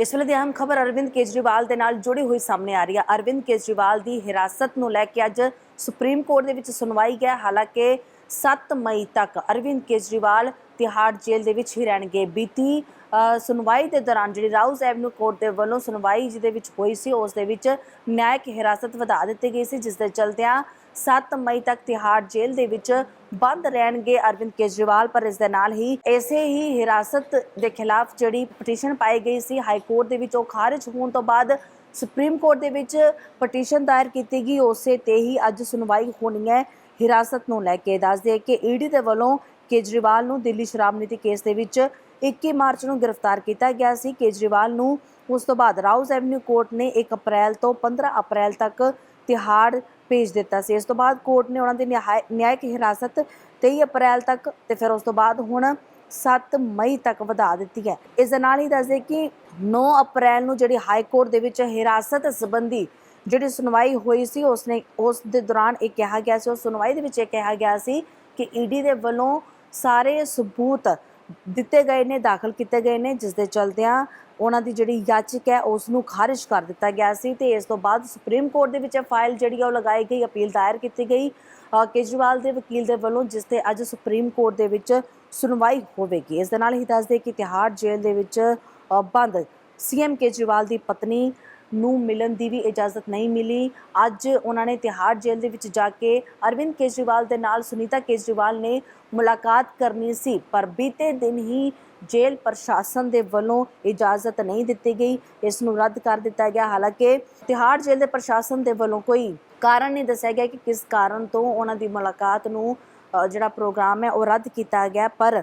ਇਸ ਵੇਲੇ ਦੀ ਅਹਿਮ ਖਬਰ ਅਰਵਿੰਦ ਕੇਜਰੀਵਾਲ ਦੇ ਨਾਲ ਜੁੜੀ ਹੋਈ ਸਾਹਮਣੇ ਆ ਰਹੀ ਹੈ। ਅਰਵਿੰਦ ਕੇਜਰੀਵਾਲ ਦੀ ਹਿਰਾਸਤ ਨੂੰ ਲੈ ਕੇ ਅੱਜ ਸੁਪਰੀਮ ਕੋਰਟ ਦੇ ਵਿੱਚ ਸੁਣਵਾਈ ਗਿਆ। ਹਾਲਾਂਕਿ 7 ਮਈ ਤੱਕ ਅਰਵਿੰਦ ਕੇਜਰੀਵਾਲ ਤਿਹਾੜ ਜੇਲ੍ਹ ਦੇ ਵਿੱਚ ਹੀ ਰਹਿਣਗੇ। ਬੀਤੀ ਸੁਣਵਾਈ ਦੇ ਦੌਰਾਨ ਜਿਹੜੀ ਰਾਉਜ਼ ਐਵਨਿਊ ਕੋਰਟ ਦੇ ਵੱਲੋਂ ਸੁਣਵਾਈ ਜਿਹਦੇ ਵਿੱਚ ਹੋਈ ਸੀ, ਉਸ ਦੇ ਵਿੱਚ ਨਿਆਇਕ ਹਿਰਾਸਤ ਵਧਾ ਦਿੱਤੀ ਗਈ ਸੀ, ਜਿਸ ਦੇ ਚਲਦਿਆਂ 7 ਮਈ ਤੱਕ ਤਿਹਾੜ ਜੇਲ੍ਹ ਦੇ ਵਿੱਚ ਬੰਦ ਰਹਿਣਗੇ ਅਰਵਿੰਦ ਕੇਜਰੀਵਾਲ, ਪਰ ਇਸ ਦੇ ਨਾਲ ਹੀ ਐਸੇ ਹੀ ਹਿਰਾਸਤ ਦੇ ਖਿਲਾਫ ਜਿਹੜੀ ਪਟੀਸ਼ਨ ਪਾਈ ਗਈ ਸੀ, ਹਾਈ ਕੋਰਟ ਦੇ ਵਿੱਚ ਉਹ ਖਾਰਜ ਹੋਣ ਤੋਂ ਬਾਅਦ ਸੁਪਰੀਮ ਕੋਰਟ ਦੇ ਵਿੱਚ ਪਟੀਸ਼ਨ ਦਾਇਰ ਕੀਤੀ ਗਈ, ਉਸੇ ਤੇ ਹੀ ਅੱਜ ਸੁਣਵਾਈ ਹੋਣੀ ਹੈ। ਹਿਰਾਸਤ ਨੂੰ ਲੈ ਕੇ ਦੱਸਦੇ ਕਿ ਈਡੀ ਦੇ ਵੱਲੋਂ ਕੇਜਰੀਵਾਲ ਨੂੰ ਦਿੱਲੀ ਸ਼ਰਾਬ ਨੀਤੀ ਕੇਸ ਦੇ ਵਿੱਚ 21 ਮਾਰਚ ਨੂੰ ਗ੍ਰਿਫਤਾਰ ਕੀਤਾ ਗਿਆ ਸੀ। ਕੇਜਰੀਵਾਲ ਨੂੰ ਉਸ ਤੋਂ ਬਾਅਦ ਰਾਉਜ਼ ਐਵਨਿਊ ਕੋਰਟ ਨੇ 1 ਅਪ੍ਰੈਲ ਤੋਂ 15 ਅਪ੍ਰੈਲ ਤੱਕ ਤਿਹਾੜ ਭੇਜ ਦਿੱਤਾ ਸੀ। ਇਸ ਤੋਂ ਬਾਅਦ ਕੋਰਟ ਨੇ ਉਹਨਾਂ ਦੀ ਨਿਹਾਇ- ਨਿਆਇਕ ਹਿਰਾਸਤ 23 ਅਪ੍ਰੈਲ ਤੱਕ ਤੇ ਫਿਰ ਉਸ ਤੋਂ ਬਾਅਦ ਹੁਣ 7 ਮਈ ਤੱਕ ਵਧਾ ਦਿੱਤੀ ਹੈ। ਇਸ ਦੇ ਨਾਲ ਹੀ ਦੱਸਦੇ ਕਿ 9 ਅਪ੍ਰੈਲ ਨੂੰ ਜਿਹੜੀ ਹਾਈ ਕੋਰਟ ਦੇ ਵਿੱਚ ਹਿਰਾਸਤ ਸੰਬੰਧੀ ਜਿਹੜੀ ਸੁਣਵਾਈ ਹੋਈ ਸੀ ਉਸਨੇ ਉਸ ਦੇ ਦੌਰਾਨ ਇਹ ਕਿਹਾ ਗਿਆ ਸੀ ਉਸ ਸੁਣਵਾਈ ਦੇ ਵਿੱਚ ਇਹ ਕਿਹਾ ਗਿਆ ਸੀ ਕਿ ਈਡੀ ਦੇ ਵੱਲੋਂ ਸਾਰੇ ਸਬੂਤ ਦਿੱਤੇ ਗਏ ਨੇ ਦਾਖਲ ਕੀਤੇ ਗਏ ਨੇ ਜਿਸ ਦੇ ਚਲਦਿਆਂ ਉਹਨਾਂ ਦੀ ਜਿਹੜੀ ਯਾਚਿਕ ਹੈ ਉਸ ਨੂੰ ਖਾਰਿਜ ਕਰ ਦਿੱਤਾ ਗਿਆ ਸੀ ਤੇ ਇਸ ਤੋਂ ਬਾਅਦ ਸੁਪਰੀਮ ਕੋਰਟ ਦੇ ਵਿੱਚ ਫਾਈਲ ਜਿਹੜੀ ਆ ਉਹ ਲਗਾਈ ਗਈ ਅਪੀਲ ਦਾਇਰ ਕੀਤੀ ਗਈ ਕੇਜਰੀਵਾਲ ਦੇ ਵਕੀਲ ਦੇ ਵੱਲੋਂ ਜਿਸ ਤੇ ਅੱਜ ਸੁਪਰੀਮ ਕੋਰਟ ਦੇ ਵਿੱਚ ਸੁਣਵਾਈ ਹੋਵੇਗੀ। ਇਸ ਦੇ ਨਾਲ ਹੀ ਦੱਸਦੇ ਕਿ ਤਿਹਾੜ ਜੇਲ੍ਹ ਦੇ ਵਿੱਚ ਅ, ਬੰਦ। ਸੀਐਮ ਕੇਜਰੀਵਾਲ ਦੀ ਪਤਨੀ ਨੂੰ ਮਿਲਣ ਦੀ ਵੀ ਇਜਾਜ਼ਤ ਨਹੀਂ ਮਿਲੀ। ਅੱਜ ਉਹਨਾਂ ਨੇ ਤਿਹਾੜ ਜੇਲ੍ਹ ਦੇ ਵਿੱਚ ਜਾ ਕੇ ਅਰਵਿੰਦ ਕੇਜਰੀਵਾਲ ਦੇ ਨਾਲ ਸੁਨੀਤਾ ਕੇਜਰੀਵਾਲ ਨੇ ਮੁਲਾਕਾਤ ਕਰਨੀ ਸੀ, ਪਰ ਬੀਤੇ ਦਿਨ ਹੀ ਜੇਲ੍ਹ ਪ੍ਰਸ਼ਾਸਨ ਦੇ ਵੱਲੋਂ ਇਜਾਜ਼ਤ ਨਹੀਂ ਦਿੱਤੀ ਗਈ। ਇਸ ਨੂੰ ਰੱਦ ਕਰ ਦਿੱਤਾ ਗਿਆ। ਹਾਲਾਂਕਿ ਤਿਹਾੜ ਜੇਲ੍ਹ ਦੇ ਪ੍ਰਸ਼ਾਸਨ ਦੇ ਵੱਲੋਂ ਕੋਈ ਕਾਰਨ ਨਹੀਂ ਦੱਸਿਆ ਗਿਆ ਕਿ ਕਿਸ ਕਾਰਨ ਤੋਂ ਉਹਨਾਂ ਦੀ ਮੁਲਾਕਾਤ ਨੂੰ ਜਿਹੜਾ ਪ੍ਰੋਗਰਾਮ ਹੈ ਉਹ ਰੱਦ ਕੀਤਾ ਗਿਆ, ਪਰ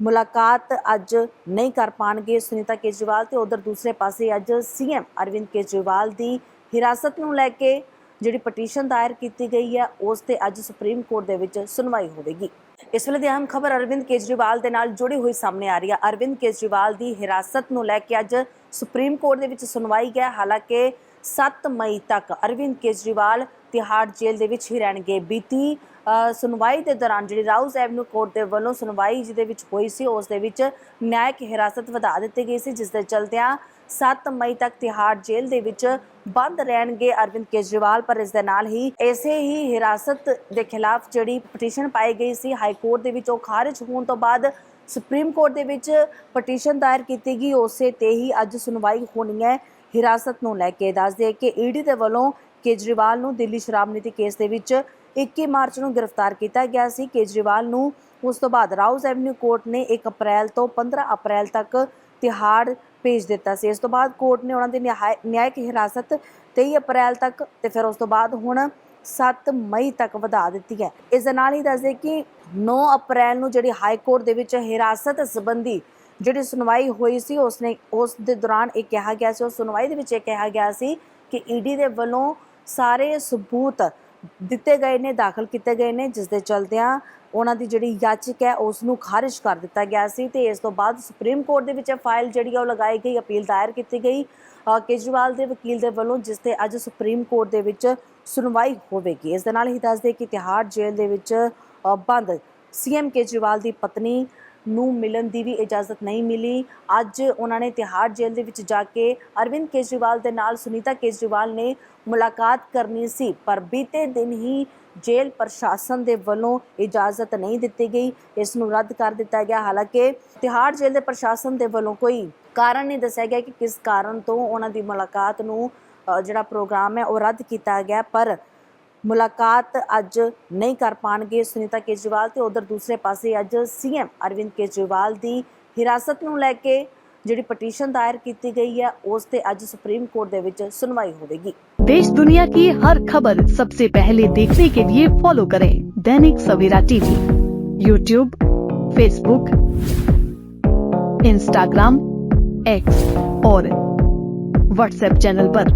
ਮੁਲਾਕਾਤ ਅੱਜ ਨਹੀਂ ਕਰ ਪਾਣਗੇ ਸੁਨੀਤਾ ਕੇਜਰੀਵਾਲ ਤੇ ਉਧਰ ਦੂਸਰੇ ਪਾਸੇ ਅੱਜ ਸੀਐਮ ਅਰਵਿੰਦ ਕੇਜਰੀਵਾਲ ਦੀ ਹਿਰਾਸਤ ਨੂੰ ਲੈ ਕੇ ਜਿਹੜੀ ਪਟੀਸ਼ਨ ਦਾਇਰ ਕੀਤੀ ਗਈ ਹੈ, ਉਸ ਤੇ ਅੱਜ ਸੁਪਰੀਮ ਕੋਰਟ ਦੇ ਵਿੱਚ ਸੁਣਵਾਈ ਹੋਵੇਗੀ। ਇਸ ਵੇਲੇ ਦੀ ਅਹਿਮ ਖਬਰ ਅਰਵਿੰਦ ਕੇਜਰੀਵਾਲ ਦੇ ਨਾਲ ਜੁੜੀ ਹੋਈ ਸਾਹਮਣੇ ਆ ਰਹੀ ਹੈ। ਅਰਵਿੰਦ ਕੇਜਰੀਵਾਲ ਦੀ ਹਿਰਾਸਤ ਨੂੰ ਲੈ ਕੇ ਅੱਜ ਸੁਪਰੀਮ ਕੋਰਟ ਦੇ ਵਿੱਚ ਸੁਣਵਾਈ ਗਿਆ। ਹਾਲਾਂਕਿ 7 ਮਈ ਤੱਕ ਅਰਵਿੰਦ ਕੇਜਰੀਵਾਲ ਤਿਹਾੜ ਜੇਲ੍ਹ ਦੇ ਵਿੱਚ ਹੀ ਰਹਿਣਗੇ। ਬੀਤੀ ਸੁਣਵਾਈ ਦੇ ਦੌਰਾਨ ਜਿਹੜੀ ਰਾਉਜ਼ ਐਵਨਿਊ ਕੋਰਟ ਦੇ ਵੱਲੋਂ ਸੁਣਵਾਈ ਜਿਹਦੇ ਵਿੱਚ ਹੋਈ ਸੀ, ਉਸ ਦੇ ਵਿੱਚ ਨਿਆਇਕ ਹਿਰਾਸਤ ਵਧਾ ਦਿੱਤੀ ਗਈ ਸੀ ਜਿਸ ਦੇ ਚਲਦਿਆਂ 7 ਮਈ ਤੱਕ ਤਿਹਾੜ ਜੇਲ੍ਹ ਦੇ ਵਿੱਚ ਬੰਦ ਰਹਿਣਗੇ ਅਰਵਿੰਦ ਕੇਜਰੀਵਾਲ, ਪਰ ਇਸ ਦੇ ਨਾਲ ਹੀ ਐਸੇ ਹੀ ਹਿਰਾਸਤ ਦੇ ਖਿਲਾਫ ਜਿਹੜੀ ਪਟੀਸ਼ਨ ਪਾਈ ਗਈ ਸੀ, ਹਾਈ ਕੋਰਟ ਦੇ ਵਿੱਚ ਉਹ ਖਾਰਜ ਹੋਣ ਤੋਂ ਬਾਅਦ ਸੁਪਰੀਮ ਕੋਰਟ ਦੇ ਵਿੱਚ ਪਟੀਸ਼ਨ ਦਾਇਰ ਕੀਤੀ ਗਈ, ਉਸੇ ਤੇ ਹੀ ਅੱਜ ਸੁਣਵਾਈ ਹੋਣੀ ਹੈ ਹਿਰਾਸਤ ਨੂੰ ਲੈ ਕੇ। ਦੱਸਦੇ ਕਿ ਈਡੀ ਦੇ ਵੱਲੋਂ ਕੇਜਰੀਵਾਲ ਨੂੰ ਦਿੱਲੀ ਸ਼ਰਾਬ ਨੀਤੀ ਕੇਸ ਦੇ ਵਿੱਚ 21 ਮਾਰਚ ਨੂੰ ਗ੍ਰਿਫਤਾਰ ਕੀਤਾ ਗਿਆ ਸੀ। ਕੇਜਰੀਵਾਲ ਨੂੰ ਉਸ ਤੋਂ ਬਾਅਦ ਰਾਉਜ਼ ਐਵਨਿਊ ਕੋਰਟ ਨੇ 1 ਅਪ੍ਰੈਲ ਤੋਂ 15 ਅਪ੍ਰੈਲ ਤੱਕ ਤਿਹਾੜ ਭੇਜ ਦਿੱਤਾ ਸੀ। ਇਸ ਤੋਂ ਬਾਅਦ ਕੋਰਟ ਨੇ ਉਹਨਾਂ ਦੀ ਨਿਹਾਇ- ਨਿਆਇਕ ਹਿਰਾਸਤ 23 ਅਪ੍ਰੈਲ ਤੱਕ ਤੇ ਫਿਰ ਉਸ ਤੋਂ ਬਾਅਦ ਹੁਣ 7 ਮਈ ਤੱਕ ਵਧਾ ਦਿੱਤੀ ਹੈ। ਇਸ ਦੇ ਨਾਲ ਹੀ ਦੱਸਦੇ ਕਿ 9 ਅਪ੍ਰੈਲ ਨੂੰ ਜਿਹੜੀ ਹਾਈ ਕੋਰਟ ਦੇ ਵਿੱਚ ਹਿਰਾਸਤ ਸੰਬੰਧੀ ਜਿਹੜੀ ਸੁਣਵਾਈ ਹੋਈ ਸੀ ਉਸਨੇ ਉਸ ਦੇ ਦੌਰਾਨ ਇਹ ਕਿਹਾ ਗਿਆ ਸੀ, ਉਸ ਸੁਣਵਾਈ ਦੇ ਵਿੱਚ ਇਹ ਕਿਹਾ ਗਿਆ ਸੀ ਕਿ ਈਡੀ ਦੇ ਵੱਲੋਂ ਸਾਰੇ ਸਬੂਤ ਦਿੱਤੇ ਗਏ ਨੇ ਦਾਖਲ ਕੀਤੇ ਗਏ ਨੇ ਜਿਸ ਦੇ ਚਲਦਿਆਂ ਉਹਨਾਂ ਦੀ ਜਿਹੜੀ ਯਾਚਿਕ ਹੈ ਉਸ ਨੂੰ ਖਾਰਜ ਕਰ ਦਿੱਤਾ ਗਿਆ ਸੀ ਤੇ ਇਸ ਤੋਂ ਬਾਅਦ ਸੁਪਰੀਮ ਕੋਰਟ ਦੇ ਵਿੱਚ ਫਾਈਲ ਜਿਹੜੀ ਆ ਉਹ ਲਗਾਈ ਗਈ ਅਪੀਲ ਦਾਇਰ ਕੀਤੀ ਗਈ। ਕੇਜਰੀਵਾਲ ਦੇ ਵਕੀਲ ਦੇ ਵੱਲੋਂ ਜਿਸ ਤੇ ਅੱਜ ਸੁਪਰੀਮ ਕੋਰਟ ਦੇ ਵਿੱਚ ਸੁਣਵਾਈ ਹੋਵੇਗੀ। ਇਸ ਦੇ ਨਾਲ ਹੀ ਦੱਸਦੇ ਕਿ ਤਿਹਾੜ ਜੇਲ੍ਹ ਦੇ ਵਿੱਚ ਅ, ਬੰਦ ਸੀਐਮ ਕੇਜਰੀਵਾਲ ਦੀ ਪਤਨੀ ਨੂੰ ਮਿਲਣ ਦੀ ਵੀ ਇਜਾਜ਼ਤ ਨਹੀਂ ਮਿਲੀ। ਅੱਜ ਉਹਨਾਂ ਨੇ ਤਿਹਾੜ ਜੇਲ੍ਹ ਦੇ ਵਿੱਚ ਜਾ ਕੇ ਅਰਵਿੰਦ ਕੇਜਰੀਵਾਲ ਦੇ ਨਾਲ ਸੁਨੀਤਾ ਕੇਜਰੀਵਾਲ ਨੇ ਮੁਲਾਕਾਤ ਕਰਨੀ ਸੀ, ਪਰ ਬੀਤੇ ਦਿਨ ਹੀ ਜੇਲ੍ਹ ਪ੍ਰਸ਼ਾਸਨ ਦੇ ਵੱਲੋਂ ਇਜਾਜ਼ਤ ਨਹੀਂ ਦਿੱਤੀ ਗਈ। ਇਸ ਨੂੰ ਰੱਦ ਕਰ ਦਿੱਤਾ ਗਿਆ। ਹਾਲਾਂਕਿ ਤਿਹਾੜ ਜੇਲ੍ਹ ਦੇ ਪ੍ਰਸ਼ਾਸਨ ਦੇ ਵੱਲੋਂ ਕੋਈ ਕਾਰਨ ਨਹੀਂ ਦੱਸਿਆ ਗਿਆ ਕਿ ਕਿਸ ਕਾਰਨ ਤੋਂ ਉਹਨਾਂ ਦੀ ਮੁਲਾਕਾਤ ਨੂੰ ਜਿਹੜਾ ਪ੍ਰੋਗਰਾਮ ਹੈ ਉਹ ਰੱਦ ਕੀਤਾ ਗਿਆ, ਪਰ ਮੁਲਾਕਾਤ ਅੱਜ ਨਹੀਂ ਕਰ ਪਾਣਗੇ ਸੁਨੀਤਾ ਕੇਜਰੀਵਾਲ ਤੇ ਉਧਰ ਦੂਸਰੇ ਪਾਸੇ ਅੱਜ ਸੀਐਮ ਅਰਵਿੰਦ ਕੇਜਰੀਵਾਲ ਦੀ ਹਿਰਾਸਤ ਨੂੰ ਲੈ ਕੇ ਜਿਹੜੀ ਪਟੀਸ਼ਨ ਦਾਇਰ ਕੀਤੀ ਗਈ ਹੈ ਉਸ ਤੇ ਅੱਜ ਸੁਪਰੀਮ ਕੋਰਟ ਦੇ ਵਿੱਚ ਸੁਣਵਾਈ ਹੋਵੇਗੀ देश दुनिया की हर खबर सबसे पहले देखने के लिए फॉलो करें Dainik Savera TV YouTube Facebook Instagram X और व्हाट्सएप चैनल पर।